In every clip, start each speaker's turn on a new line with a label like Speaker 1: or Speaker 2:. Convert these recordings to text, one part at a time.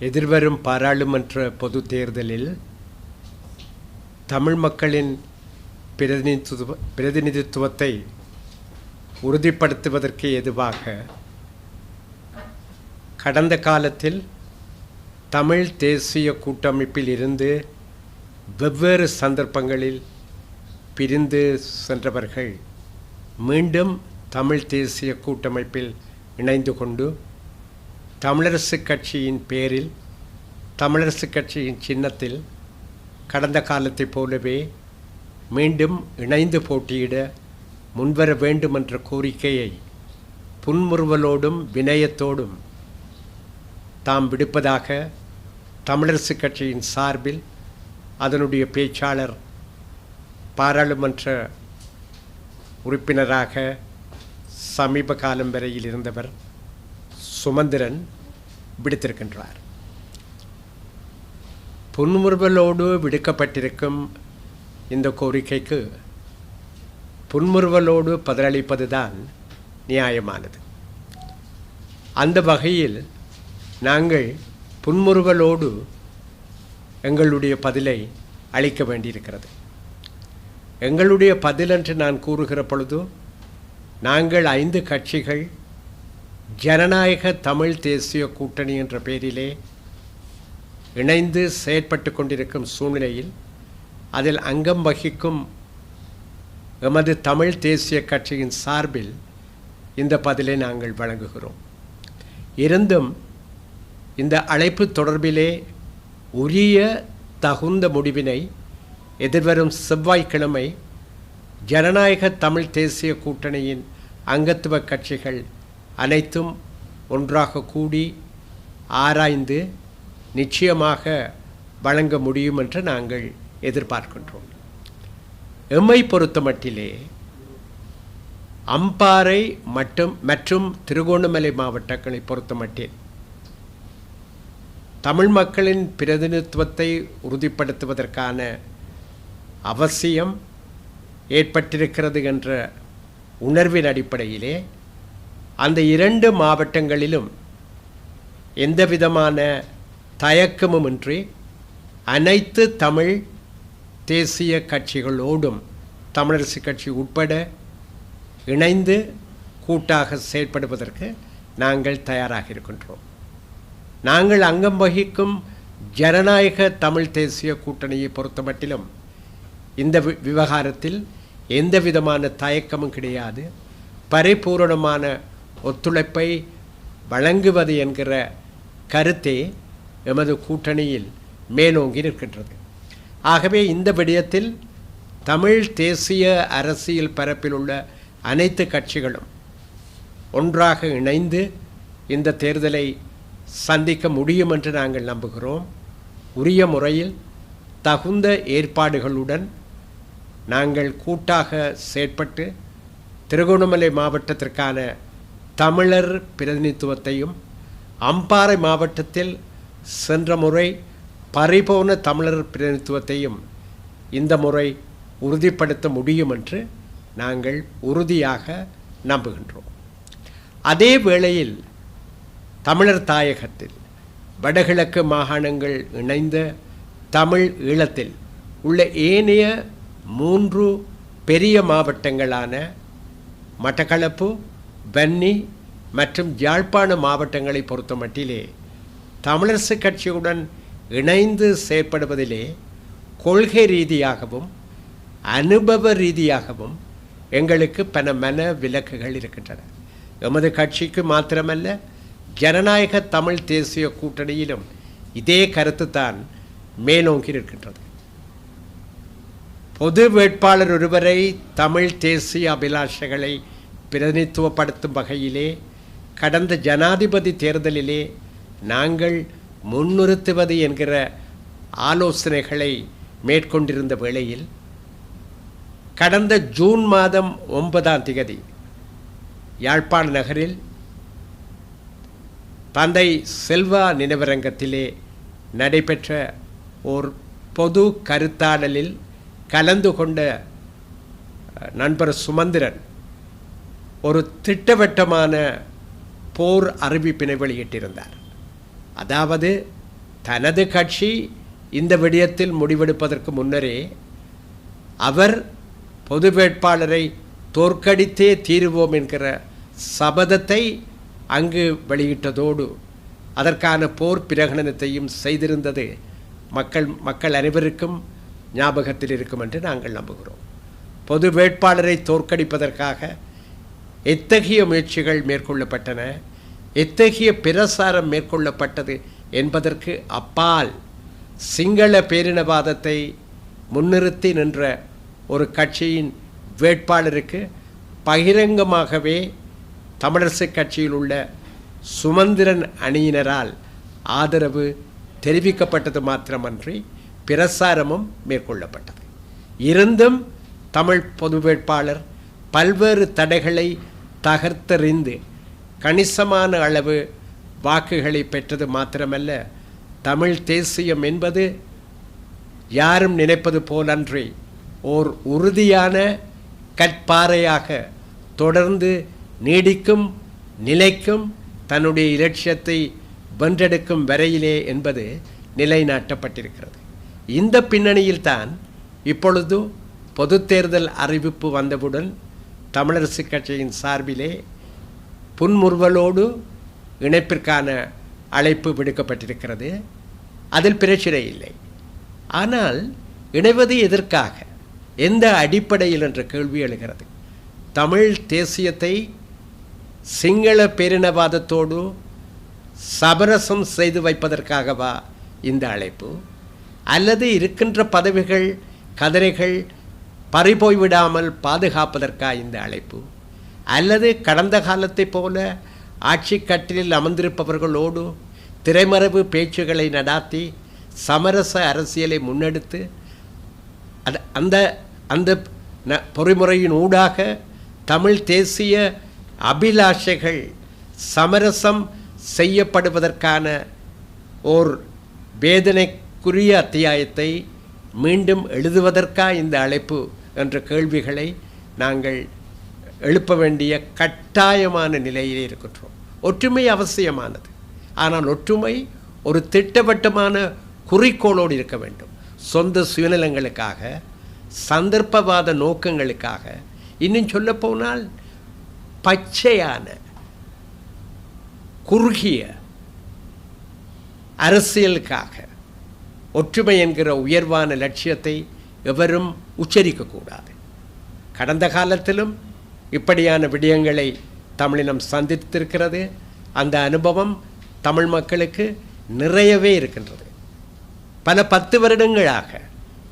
Speaker 1: எதிர்வரும் பாராளுமன்ற பொது தேர்தலில் தமிழ் மக்களின் பிரதிநிதித்துவ பிரதிநிதித்துவத்தை உறுதிப்படுத்துவதற்கு எதுவாக கடந்த காலத்தில் தமிழ் தேசிய கூட்டமைப்பில் இருந்து வெவ்வேறு சந்தர்ப்பங்களில் பிரிந்து சென்றவர்கள் மீண்டும் தமிழ் தேசிய கூட்டமைப்பில் இணைந்து கொண்டு தமிழரசு கட்சியின் பேரில் தமிழரசு கட்சியின் சின்னத்தில் கடந்த காலத்தைப் போலவே மீண்டும் இணைந்து போட்டியிட முன்வர வேண்டும் என்ற கோரிக்கையை புன்முறுவலோடும் வினயத்தோடும் தாம் விடுப்பதாக தமிழரசு கட்சியின் சார்பில் அதனுடைய பேச்சாளர் பாராளுமன்ற உறுப்பினராக சமீப காலம் வரையில் இருந்தவர் சுமந்திரன் விடுத்திருக்கின்றார் புன்முறுவலோடு விடுக்கப்பட்டிருக்கும் இந்த கோரிக்கைக்கு புன்முறுவலோடு பதிலளிப்பதுதான் நியாயமானது. அந்த வகையில் நாங்கள் புன்முறுவலோடு எங்களுடைய பதிலை அளிக்க வேண்டியிருக்கிறது. எங்களுடைய பதில் என்று நான் கூறுகிற பொழுது நாங்கள் ஐந்து கட்சிகள் ஜனநாயக தமிழ் தேசிய கூட்டணி என்ற பெயரிலே இணைந்து செயற்பட்டு கொண்டிருக்கும் சூழ்நிலையில் அதில் அங்கம் வகிக்கும் எமது தமிழ் தேசிய கட்சியின் சார்பில் இந்த பதிலை நாங்கள் வழங்குகிறோம். இருந்தும் இந்த அழைப்பு தொடர்பிலே உரிய தகுந்த முடிவினை எதிர்வரும் செவ்வாய்க்கிழமை ஜனநாயக தமிழ் தேசிய கூட்டணியின் அங்கத்துவ கட்சிகள் அனைத்தும் ஒன்றாக கூடி ஆராய்ந்து நிச்சயமாக வழங்க முடியும் என்று நாங்கள் எதிர்பார்க்கின்றோம். எம்மை பொறுத்தமட்டிலே அம்பாறை மட்டும் மற்றும் திருகோணமலை மாவட்டங்களை பொறுத்தமட்டில் தமிழ் மக்களின் பிரதிநிதித்துவத்தை உறுதிப்படுத்துவதற்கான அவசியம் ஏற்பட்டிருக்கிறது என்ற உணர்வின் அடிப்படையிலே அந்த இரண்டு மாவட்டங்களிலும் எந்த விதமான தயக்கமுமின்றி அனைத்து தமிழ் தேசிய கட்சிகளோடும் தமிழரசு கட்சி உட்பட இணைந்து கூட்டாக செயற்படுவதற்கு நாங்கள் தயாராக இருக்கின்றோம். நாங்கள் அங்கம் வகிக்கும் ஜனநாயக தமிழ் தேசிய கூட்டணியை பொறுத்தமட்டிலும் இந்த வி விவகாரத்தில் எந்த விதமான தயக்கமும் கிடையாது. பரிபூரணமான ஒத்துழைப்பை வழங்குவது என்கிற கருத்தே எமது கூட்டணியில் மேலோங்கி நிற்கின்றது. ஆகவே இந்த விடயத்தில் தமிழ் தேசிய அரசியல் பரப்பில் உள்ள அனைத்து கட்சிகளும் ஒன்றாக இணைந்து இந்த தேர்தலை சந்திக்க முடியும் என்று நாங்கள் நம்புகிறோம். உரிய முறையில் தகுந்த ஏற்பாடுகளுடன் நாங்கள் கூட்டாக செயற்பட்டு திருகோணமலை மாவட்டத்திற்கான தமிழர் பிரதிநிதித்துவத்தையும் அம்பாறை மாவட்டத்தில் சென்ற முறை பறிபோன தமிழர் பிரதிநிதித்துவத்தையும் இந்த முறை உறுதிப்படுத்த முடியும் என்று நாங்கள் உறுதியாக நம்புகின்றோம். அதே வேளையில் தமிழர் தாயகத்தில் வடகிழக்கு மாகாணங்கள் இணைந்த தமிழ் ஈழத்தில் உள்ள ஏனைய மூன்று பெரிய மாவட்டங்களான மட்டக்களப்பு வன்னி மற்றும் யாழ்ப்பாண மாவட்டங்களை பொறுத்த மட்டிலே தமிழரசு கட்சியுடன் இணைந்து செயற்படுவதிலே கொள்கை ரீதியாகவும் அனுபவ ரீதியாகவும் எங்களுக்கு பல மன விலக்குகள் இருக்கின்றன. எமது கட்சிக்கு மாத்திரமல்ல ஜனநாயக தமிழ் தேசிய கூட்டணியிலும் இதே கருத்து தான் மேலோங்கி இருக்கின்றது பொது வேட்பாளர் ஒருவரை தமிழ் தேசிய அபிலாஷைகளை பிரதிநிதித்துவப்படுத்தும் வகையிலே கடந்த ஜனாதிபதி தேர்தலிலே நாங்கள் முன்னிறுத்துவது என்கிற ஆலோசனைகளை மேற்கொண்டிருந்த வேளையில் கடந்த ஜூன் மாதம் ஒன்பதாம் திகதி யாழ்ப்பாண நகரில் தந்தை செல்வா நினைவரங்கத்திலே நடைபெற்ற ஓர் பொது கருத்தாடலில் கலந்து கொண்ட நண்பர் சுமந்திரன் ஒரு திட்டவட்டமான போர் அறிவிப்பினை வெளியிட்டிருந்தார். அதாவது தனது கட்சி இந்த விடயத்தில் முடிவெடுப்பதற்கு முன்னரே அவர் பொது வேட்பாளரை தோற்கடித்தே தீருவோம் என்கிற சபதத்தை அங்கு வெளியிட்டதோடு அதற்கான போர் பிரகடனத்தையும் செய்திருந்தது மக்கள் மக்கள் அனைவருக்கும் ஞாபகத்தில் இருக்கும் என்று நாங்கள் நம்புகிறோம். பொது வேட்பாளரை தோற்கடிப்பதற்காக எத்தகைய முயற்சிகள் மேற்கொள்ளப்பட்டன? எத்தகைய பிரசாரம் மேற்கொள்ளப்பட்டது என்பதற்கு அப்பால் சிங்கள பேரினவாதத்தை முன்னிறுத்தி நின்ற ஒரு கட்சியின் வேட்பாளருக்கு பகிரங்கமாகவே தமிழரசு கட்சியில் உள்ள சுமந்திரன் அணியினரால் ஆதரவு தெரிவிக்கப்பட்டது மாத்திரமன்றி பிரசாரமும் மேற்கொள்ளப்பட்டது. இருந்தும் தமிழ் பொது வேட்பாளர் பல்வேறு தடைகளை தகர்த்தெறிந்து கணிசமான அளவு வாக்குகளை பெற்றது மாத்திரமல்ல தமிழ் தேசியம் என்பது யாரும் நினைப்பது போலன்றி ஓர் உறுதியான கற்பாறையாக தொடர்ந்து நீடிக்கும் நிலைக்கும் தன்னுடைய இலட்சியத்தை வென்றெடுக்கும் வரையிலே என்பது நிலைநாட்டப்பட்டிருக்கிறது. இந்த பின்னணியில்தான் இப்பொழுது பொது தேர்தல் அறிவிப்பு வந்தவுடன் தமிழரசு கட்சியின் சார்பிலே புன்முறுவலோடு இணைப்பிற்கான அழைப்பு விடுக்கப்பட்டிருக்கிறது. அதில் பிரச்சனை இல்லை. ஆனால் இணைவது எதற்காக? எந்த அடிப்படையில் என்ற கேள்வி எழுகிறது. தமிழ் தேசியத்தை சிங்கள பேரினவாதத்தோடு சமரசம் செய்து வைப்பதற்காகவா இந்த அழைப்பு? அல்லது இருக்கின்ற பதவிகள் கதிரைகள் பறிபோய் விடாமல் பாதுகாப்பதற்கா இந்த அழைப்பு? அல்லது கடந்த காலத்தைப் போல ஆட்சி கட்டிலில் அமர்ந்திருப்பவர்களோடு திரைமறைவு பேச்சுகளை நடாத்தி சமரச அரசியலை முன்னெடுத்து அந்த அந்த ந- பொறிமுறையின் ஊடாக தமிழ் தேசிய அபிலாஷைகள் சமரசம் செய்யப்படுவதற்கான ஓர் வேதனைக்குரிய அத்தியாயத்தை மீண்டும் எழுதுவதற்கா இந்த அழைப்பு என்ற கேள்விகளை நாங்கள் எழுப்ப வேண்டிய கட்டாயமான நிலையிலே இருக்கின்றோம். ஒற்றுமை அவசியமானது. ஆனால் ஒற்றுமை ஒரு திட்டவட்டமான குறிக்கோளோடு இருக்க வேண்டும். சொந்த சுயநலங்களுக்காக சந்தர்ப்பவாத நோக்கங்களுக்காக. இன்னும் சொல்லப்போனால் பச்சையான குறுகிய அரசியலுக்காக. ஒற்றுமை என்கிற உயர்வான லட்சியத்தை எவரும் உச்சரிக்கக்கூடாது. கடந்த காலத்திலும் இப்படியான விடயங்களை தமிழினம் சந்தித்திருக்கிறது. அந்த அனுபவம் தமிழ் மக்களுக்கு நிறையவே இருக்கின்றது. பல பத்து வருடங்களாக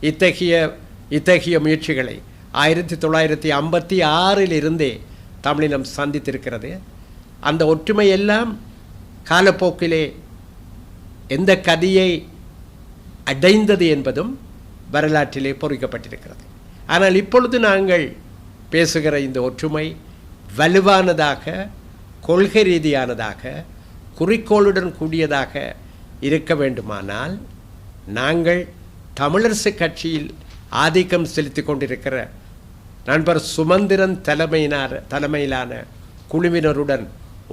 Speaker 1: இத்தகைய இத்தகைய முயற்சிகளை ஆயிரத்தி தொள்ளாயிரத்தி ஐம்பத்தி ஆறிலிருந்தே தமிழினம் சந்தித்திருக்கிறது. அந்த ஒற்றுமை எல்லாம் காலப்போக்கிலே எந்த கதியை அடைந்தது என்பதும் வரலாற்றிலே பொறிக்கப்பட்டிருக்கிறது. ஆனால் இப்பொழுது நாங்கள் பேசுகிற இந்த ஒற்றுமை வலுவானதாக கொள்கை ரீதியானதாக குறிக்கோளுடன் கூடியதாக இருக்க வேண்டுமானால் நாங்கள் தமிழரசு கட்சியில் ஆதிக்கம் செலுத்தி கொண்டிருக்கிற நண்பர் சுமந்திரன் தலைமையினார் தலைமையிலான குழுவினருடன்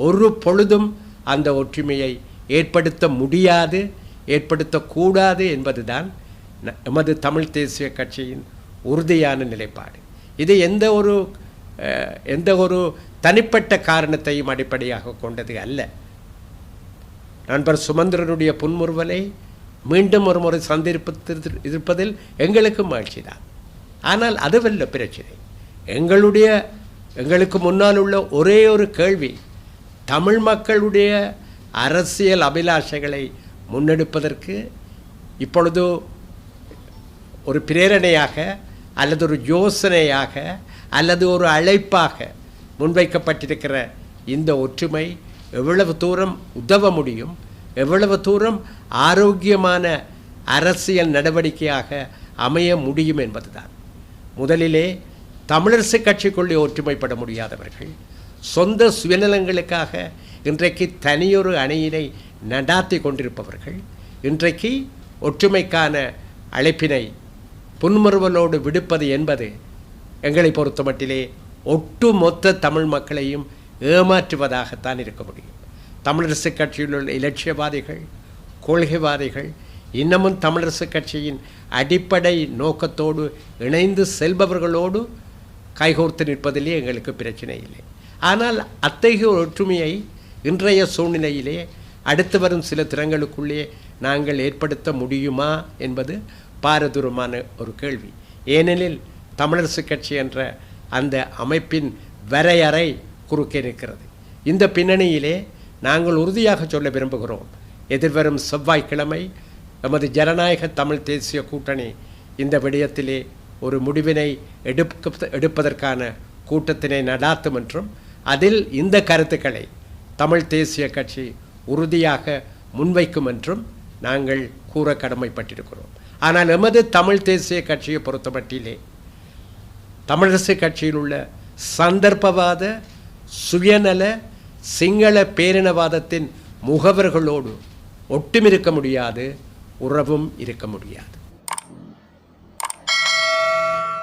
Speaker 1: ஒரு பொழுதும் அந்த ஒற்றுமையை ஏற்படுத்த முடியாது ஏற்படுத்தக்கூடாது என்பதுதான் எமது தமிழ் தேசிய கட்சியின் உறுதியான நிலைப்பாடு. இது எந்த ஒரு எந்த ஒரு தனிப்பட்ட காரணத்தையும் அடிப்படையாக கொண்டது அல்ல. நண்பர் சுமந்திரனுடைய புன்முறுவலை மீண்டும் ஒரு முறை சந்திருப்பது இருப்பதில் எங்களுக்கு மகிழ்ச்சி தான் ஆனால் அதுவல்ல பிரச்சனை. எங்களுடைய எங்களுக்கு முன்னால் உள்ள ஒரே ஒரு கேள்வி தமிழ் மக்களுடைய அரசியல் அபிலாஷைகளை முன்னெடுப்பதற்கு இப்பொழுது ஒரு பிரேரணையாக அல்லது ஒரு யோசனையாக அல்லது ஒரு அழைப்பாக முன்வைக்கப்பட்டிருக்கிற இந்த ஒற்றுமை எவ்வளவு தூரம் உதவ முடியும் எவ்வளவு தூரம் ஆரோக்கியமான அரசியல் நடவடிக்கையாக அமைய முடியும் என்பதுதான். முதலிலே தமிழரசு கட்சிக்குள்ளே ஒற்றுமைப்பட முடியாதவர்கள் சொந்த சுயநலங்களுக்காக இன்றைக்கு தனியொரு அணியினை நடாத்தி கொண்டிருப்பவர்கள் இன்றைக்கு ஒற்றுமைக்கான அழைப்பினை புன்முறுவலோடு விடுப்பது என்பது எங்களை பொறுத்தமட்டிலே ஒட்டுமொத்த தமிழ் மக்களையும் ஏமாற்றுவதாகத்தான் இருக்க முடியும். தமிழரசு கட்சியில் உள்ள இலட்சியவாதிகள் கொள்கைவாதிகள் இன்னமும் தமிழரசு கட்சியின் அடிப்படை நோக்கத்தோடு இணைந்து செல்பவர்களோடு கைகோர்த்து நிற்பதிலே எங்களுக்கு பிரச்சனை இல்லை. ஆனால் அத்தகைய ஒற்றுமையை இன்றைய சூழ்நிலையிலே அடுத்து வரும் சில திறங்களுக்குள்ளே நாங்கள் ஏற்படுத்த முடியுமா என்பது பாரதூரமான ஒரு கேள்வி. ஏனெனில் தமிழரசு கட்சி என்ற அந்த அமைப்பின் வரையறை குறுக்கே நிற்கிறது இந்த பின்னணியிலே நாங்கள் உறுதியாக சொல்ல விரும்புகிறோம். எதிர்வரும் செவ்வாய்க்கிழமை நமது ஜனநாயக தமிழ் தேசிய கூட்டணி இந்த விடயத்திலே ஒரு முடிவினை எடுக்க எடுப்பதற்கான கூட்டத்தினை நடாத்தும் என்றும் அதில் இந்த கருத்துக்களை தமிழ் தேசிய கட்சி உறுதியாக முன்வைக்கும் என்றும் நாங்கள் கூற கடமைப்பட்டிருக்கிறோம். ஆனால் எமது தமிழ் தேசிய கட்சியை பொறுத்தமட்டிலே தமிழரசு கட்சியில் உள்ள சந்தர்ப்பவாத சுயநல சிங்கள பேரினவாதத்தின் முகவர்களோடு ஒட்டுமிருக்க முடியாது உறவும் இருக்க முடியாது.